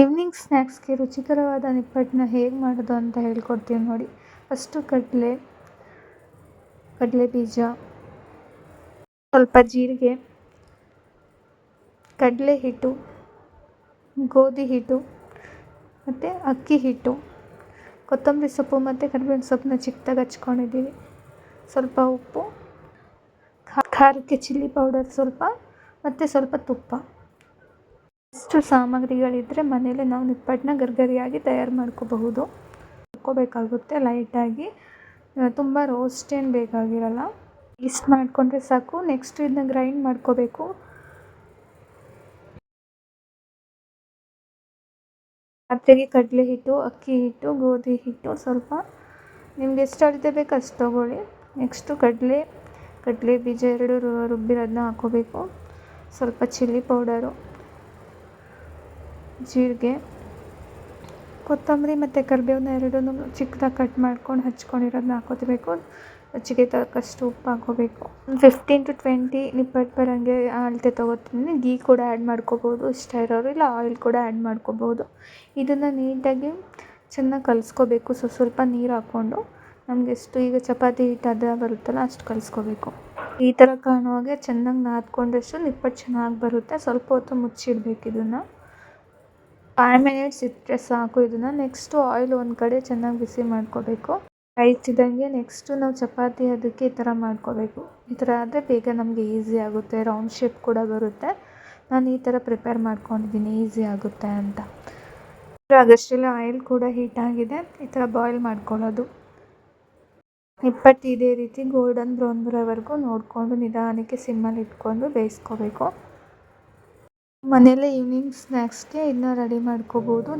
Evening ಸ್ನ್ಯಾಕ್ಸ್ಗೆ ರುಚಿಕರವಾದ ನಿಪ್ಪಟ್ಟನ್ನ ಹೇಗೆ ಮಾಡೋದು ಅಂತ ಹೇಳ್ಕೊಡ್ತೀವಿ ನೋಡಿ. ಫಸ್ಟು ಕಡಲೆ ಕಡಲೆ ಬೀಜ ಸ್ವಲ್ಪ ಜೀರಿಗೆ, ಕಡಲೆ ಹಿಟ್ಟು, ಗೋಧಿ ಹಿಟ್ಟು, ಮತ್ತು ಅಕ್ಕಿ ಹಿಟ್ಟು, ಕೊತ್ತಂಬರಿ ಸೊಪ್ಪು ಮತ್ತು ಕರಿಬೇವಿನ ಸೊಪ್ಪನ್ನ ಚಿಕ್ಕದಾಗಿ ಹಚ್ಕೊಂಡಿದ್ದೀವಿ. ಸ್ವಲ್ಪ ಉಪ್ಪು, ಖಾರಕ್ಕೆ ಚಿಲ್ಲಿ ಪೌಡರ್ ಸ್ವಲ್ಪ, ಮತ್ತು ಸ್ವಲ್ಪ ತುಪ್ಪ. ಇಷ್ಟು ಸಾಮಗ್ರಿಗಳಿದ್ದರೆ ಮನೆಯಲ್ಲೇ ನಾವು ನಿಪ್ಪಟ್ಟನ್ನ ಗರ್ಗರಿಯಾಗಿ ತಯಾರು ಮಾಡ್ಕೋಬಹುದು. ಇಟ್ಕೋಬೇಕಾಗುತ್ತೆ ಲೈಟಾಗಿ. ತುಂಬ ರೋಸ್ಟ್ ಏನು ಬೇಕಾಗಿರಲ್ಲ. ಇಷ್ಟು ಮಾಡಿಕೊಂಡ್ರೆ ಸಾಕು. ನೆಕ್ಸ್ಟ್ ಇದನ್ನ ಗ್ರೈಂಡ್ ಮಾಡ್ಕೋಬೇಕು. ಪಾತ್ರೆಗೆ ಕಡಲೆ ಹಿಟ್ಟು, ಅಕ್ಕಿ ಹಿಟ್ಟು, ಗೋಧಿ ಹಿಟ್ಟು ಸ್ವಲ್ಪ. ನಿಮ್ಗೆ ಎಷ್ಟು ಅಳತೆ ಬೇಕು ಅಷ್ಟು ತೊಗೊಳ್ಳಿ. ನೆಕ್ಸ್ಟು ಕಡಲೆ ಕಡಲೆ ಬೀಜ ಎರಡು ರುಬ್ಬಿರೋದನ್ನ ಹಾಕೋಬೇಕು. ಸ್ವಲ್ಪ ಚಿಲ್ಲಿ ಪೌಡರು ಜೀರಿಗೆ, ಕೊತ್ತಂಬರಿ ಮತ್ತು ಕರಿಬೇವನ್ನ ಎರಡನ್ನೂ ಚಿಕ್ಕದಾಗಿ ಕಟ್ ಮಾಡ್ಕೊಂಡು ಹಚ್ಕೊಂಡಿರೋದನ್ನ ಹಾಕೋಬೇಕು ರುಚಿಗೆ ತಕ್ಕಷ್ಟು ಉಪ್ಪು ಹಾಕ್ಕೋಬೇಕು ಫಿಫ್ಟೀನ್ ಟು ಟ್ವೆಂಟಿ ನಿಪ್ಪಟ್ಟು ಬರೋಂಗೆ ಅಳತೆ ತೊಗೋತೀನಿ. ಗೀ ಕೂಡ ಆ್ಯಡ್ ಮಾಡ್ಕೋಬೋದು. ಇಷ್ಟ ಇರೋರು ಇಲ್ಲ ಆಯಿಲ್ ಕೂಡ ಆ್ಯಡ್ ಮಾಡ್ಕೋಬೋದು. ಇದನ್ನು ನೀಟಾಗಿ ಚೆನ್ನಾಗಿ ಕಲಿಸ್ಕೋಬೇಕು. ಸೊ, ಸ್ವಲ್ಪ ನೀರು ಹಾಕ್ಕೊಂಡು ನಮ್ಗೆ ಎಷ್ಟು ಈಗ ಚಪಾತಿ ಹಿಟ್ಟು ಅದ ಬರುತ್ತಲ್ಲ ಅಷ್ಟು ಕಲಿಸ್ಕೋಬೇಕು. ಈ ಥರ ಕಾಣುವಾಗೆ ಚೆನ್ನಾಗಿ ನಾದ್ಕೊಂಡಷ್ಟು ನಿಪ್ಪಟ್ಟು ಚೆನ್ನಾಗಿ ಬರುತ್ತೆ. ಸ್ವಲ್ಪ ಹೊತ್ತು ಮುಚ್ಚಿಡ್ಬೇಕು ಇದನ್ನು. ಫೈವ್ ಮಿನಿಟ್ಸ್ ಇಟ್ಟರೆ ಸಾಕು. ಇದನ್ನು ನೆಕ್ಸ್ಟು ಆಯಿಲ್ ಒಂದು ಕಡೆ ಚೆನ್ನಾಗಿ ಬಿಸಿ ಮಾಡ್ಕೋಬೇಕು. ಕಾಯ್ತಿದ್ದಂಗೆ ನೆಕ್ಸ್ಟು ನಾವು ಚಪಾತಿ ಅದಕ್ಕೆ ಈ ಥರ ಮಾಡ್ಕೋಬೇಕು. ಈ ಥರ ಆದರೆ ಬೇಗ ನಮಗೆ ಈಸಿ ಆಗುತ್ತೆ. ರೌಂಡ್ ಶೇಪ್ ಕೂಡ ಬರುತ್ತೆ. ನಾನು ಈ ಥರ ಪ್ರಿಪೇರ್ ಮಾಡ್ಕೊಂಡಿದ್ದೀನಿ ಈಸಿ ಆಗುತ್ತೆ ಅಂತ. ಅದಷ್ಟೆಲ್ಲ ಆಯಿಲ್ ಕೂಡ ಹೀಟ್ ಆಗಿದೆ. ಈ ಥರ ಬಾಯ್ಲ್ ಮಾಡ್ಕೊಳ್ಳೋದು. ನಿಪ್ಪಟ್ಟು ಇದೇ ರೀತಿ ಗೋಲ್ಡನ್ ಬ್ರೌನ್ ಬರೋವರೆಗೂ ನೋಡಿಕೊಂಡು ನಿಧಾನಕ್ಕೆ ಸಿಮ್ಮಲ್ಲಿ ಇಟ್ಕೊಂಡು ಬೇಯಿಸ್ಕೋಬೇಕು. ಮನೆಯಲ್ಲೇ ಈವ್ನಿಂಗ್ ಸ್ನ್ಯಾಕ್ಸ್ಗೆ ಇದನ್ನ ರೆಡಿ ಮಾಡ್ಕೋಬೋದು.